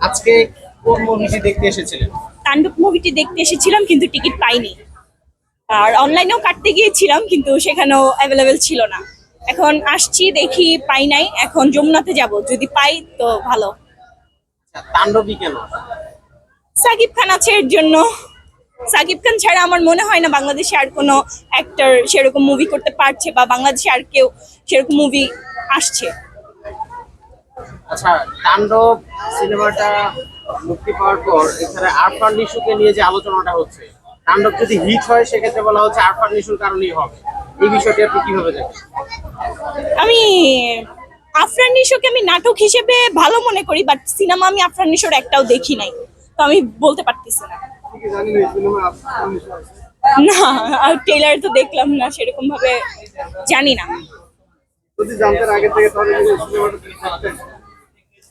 আজকে কোন মুভিটি দেখতে এসেছিলেন? তাণ্ডব মুভিটি দেখতে এসেছিলাম কিন্তু টিকিট পাইনি। আর অনলাইনেও কাটতে গিয়েছিলাম কিন্তু সেখানেও অ্যাভেলেবেল ছিল না। এখন আসছি দেখি পাই নাই। এখন যমুনাতে যাব। যদি পাই তো ভালো। আচ্ছা, তাণ্ডবী কেন? সাকিব খান আছে এর জন্য। সাকিব খান ছাড়া আমার মনে হয় না বাংলাদেশে আর কোনো অ্যাক্টর সেরকম মুভি করতে পারছে বা বাংলাদেশে আর কেউ সেরকম মুভি আসছে। আচ্ছা তাণ্ডব সিনেমাটা মুক্তি পাওয়ার পর এখানে আরফান নিশুকে নিয়ে যে আলোচনাটা হচ্ছে তাণ্ডব যদি হিট হয় সেক্ষেত্রে বলা হচ্ছে আরফান নিশুর কারণেই হবে। এই বিষয়টি আপনি কীভাবে দেখেন? আমি আফরান নিশোকে আমি নাটক হিসেবে ভালো মনে করি বাট সিনেমা আমি আফরান নিশোর একটাও দেখি নাই। তো আমি বলতে পারতেছি না। না আর টেলার তো দেখলাম না সেরকম ভাবে জানি না।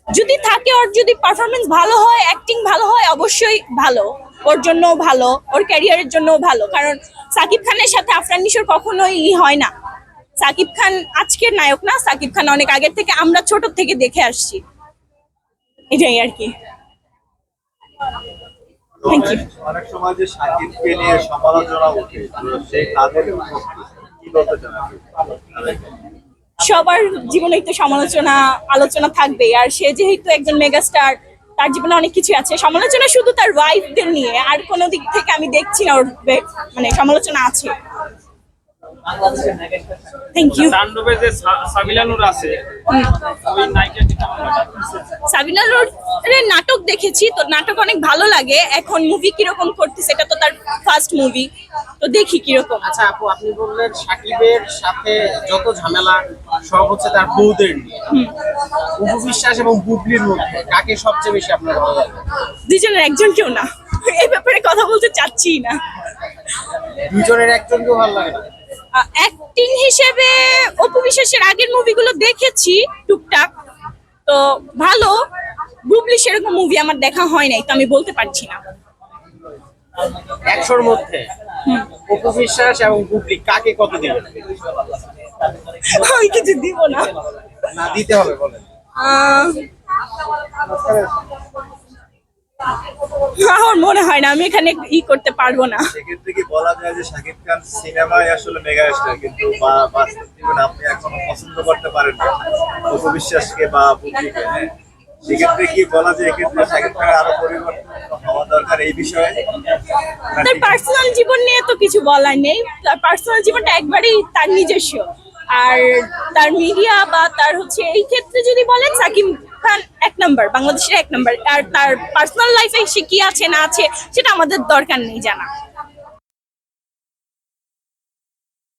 যদি থাকে ওর যদি পারফরমেন্স ভালো হয় অ্যাক্টিং ভালো হয় অবশ্যই ভালো। ওর জন্য ভালো ওর ক্যারিয়ারের জন্য ভালো। কারণ সাকিব খানের সাথে আফরান নিশোর কখনোই ই হয় না। সাকিব খান আজকের নায়ক না সাকিব খান অনেক আগের থেকে আমরা ছোট থেকে দেখে আসছি। এটাই আর কি। থ্যাংক ইউ অনেক সময় যে সাকিবকে নিয়ে সমালোচনা ওঠে সেই তাদের কি বলতে চান সবার জীবনে তো সমালোচনা আলোচনা থাকবে আর সে যেহেতু একজন মেগাস্টার তার জীবনে অনেক কিছু আছে। সমালোচনা শুধু তার ওয়াইফদের নিয়ে আর কোনো দিক থেকে আমি দেখছি না ওর মানে সমালোচনা আছে। থ্যাংক ইউ তাণ্ডবে যে সা- সাবিলা নূর আছে ওই নাটক দেখেছি তো নাটক অনেক ভালো লাগে। এখন মুভি কীরকম করতেছে এটা তো তার ফার্স্ট মুভি তো দেখি কীরকম। আচ্ছা আপু আপনি বললেন সাকিবের সাথে যত ঝামেলা সব হচ্ছে তার বউদের নিয়ে। অপু বিশ্বাস এবং বুবলির মধ্যে কাকে সবচেয়ে বেশি আপনার ভালো লাগে? দুজনের একজন কেউ না। এই ব্যাপারে কথা বলতে চাচ্ছি না। দুজনের একজনকেও ভালো লাগে না? অ্যাক্টিং হিসেবে অপু বিশ্বাসের আগের মুভিগুলো দেখেছি টুকটাক। তো ভালো। বুবলি সেরকম মুভি আমার দেখা হয় নাই তো আমি বলতে পারছি না। একশোর মধ্যে? অপু বিশ্বাস এবং বুবলি কাকে কত দিবেন? আমি কিছু দিব না। না দিতে হবে বলেন। আমার মনে হয় না আমি এখানে ই করতে পারব না। সেক্ষেত্রে কি বলা যায় যে শাকিব খান সিনেমায় আসলে মেগা স্টার কিন্তু বা- বাস্তব জীবনে আপনি এখনও পছন্দ করতে পারেন না উপবিশ্বাসকে বা হ্যাঁ সেক্ষেত্রে কি বলা যায় এক্ষেত্রে শাকিব খানের আরও পরিবর্তন হওয়া দরকার এই বিষয়ে? তার পার্সোনাল জীবন নিয়ে তো কিছু বলার নেই। তার পার্সোনাল জীবনটা একবারেই তার নিজস্ব। আর তার মিডিয়া বা তার হচ্ছে এই ক্ষেত্রে যদি বলেন সাকিব এক নাম্বার, বাংলাদেশের এক নাম্বার। আর তার পার্সোনাল লাইফে সে কি আছে, না আছে, সেটা আমাদের দরকার নেই জানা।